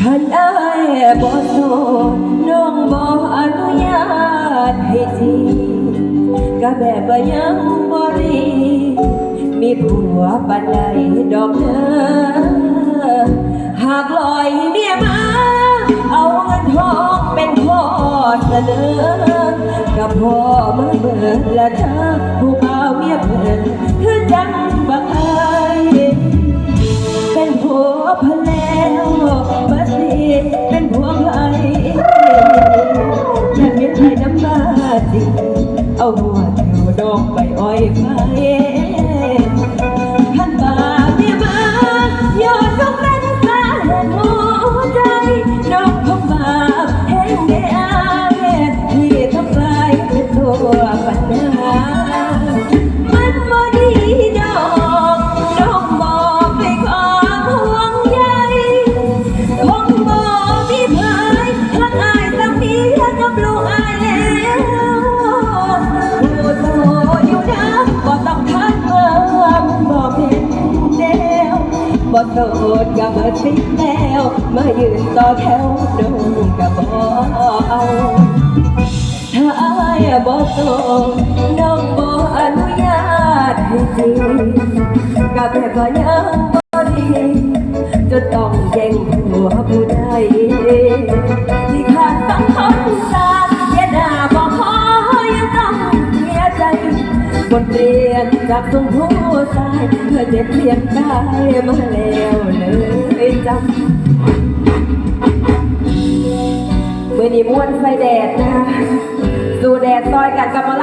ท่านอายบ่โสน้องบ่อนุญาตให้จีก็แบบว่ายังบ่รีมีผัวปันใดดอกเด้อหากลอยเมียมา เอาเงินทองเป็นข้อเสนอกับพ่อมาเบิดละเธอ เอาหัวเที่ยวดอกใบอ้อยไฟขันบาเนี่ยมายอดต้องเป็นสาเหตุหัวใจดอกของบาแห้งได้อายที่ทำลายเป็นตัวปัญหา บ่โสดก็บ่ชิดแล้ว มายืนต่อแถวน้องก็บ่เอาถ้าอายบ่โสดน้องบ่อนุญาตให้จริงกับแบบว่ายังบ่ดี จะต้องแย่งผัวผู้ใดที่ขาดต้องทนสาเสียหน้าบ่พอยังต้องเสียใจบทเรี ยนจากตรงหัวใจเพื่อเจ็บเพียนได้มาแล้วเลยจำเมื่อนี้ม้วนไฟแดดนะคะสู่แดดซอยกันกับมา